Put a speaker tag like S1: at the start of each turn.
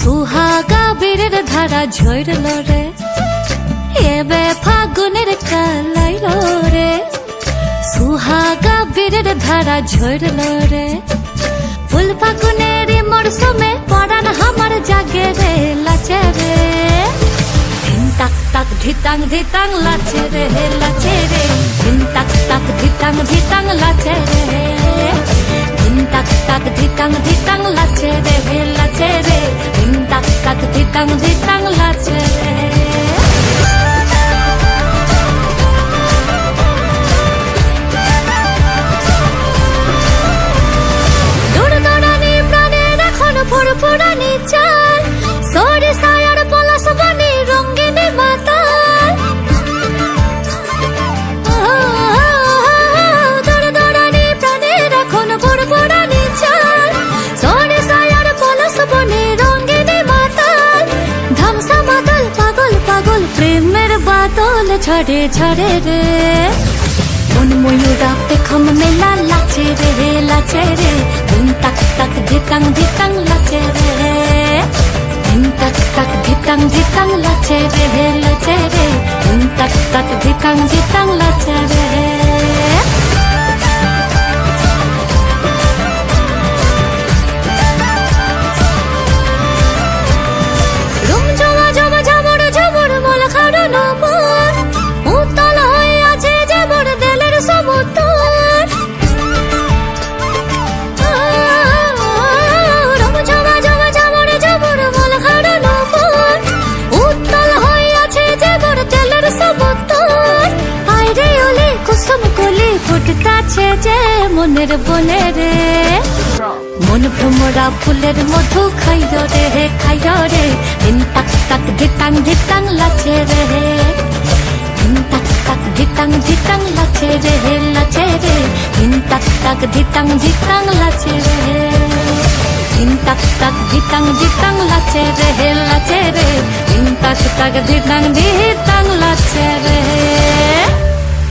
S1: সুহাগা বীরের ধারা ঝরল রে এবে ফাগুনের কালাইল রে সুহাগা বীরের ধারা ঝরল রে ফুল ফাগুনের মরশুমে পরান হামার জাগে রে লাচে রে তাক তাক ধিতাং ধিতাং লাচে রে লাচে রে তাক তাক ধিতাং ধিতাং লাচে রে তাক তাক ধিতাং ধিতাং লাচে রে লাচে ধিতাং ধিতাং লাচে রে দৌড়দৌড়ানি প্রাণের এখন ফুরফুরানি চাল প্রেমের বাদল ছড়ে ছড়ে রে। মন ময়ূরা পেখম মেলা লাচে রে লাচে রে। দিন তাক তাক ধিতাং ধিতাং লাচে রে। দিন তাক তাক ধিতাং ধিতাং লাচে রে লাচে রে। দিন তাক তাক ধিতাং ধিতাং লাচে যে মনের বনে রে। মন ভ্রমরা ফুলের মধু খাইল রে খাইল রে। দিন তাক তাক ধিতাং ধিতাং লাচে রে। দিন তাক তাক ধিতাং ধিতাং লাচে রে হে লাচে রে। দিন তাক তাক ধিতাং ধিতাং লাচে রে। দিন তাক তাক ধিতাং ধিতাং লাচে রে হে লাচে রে। দিন তাক তাক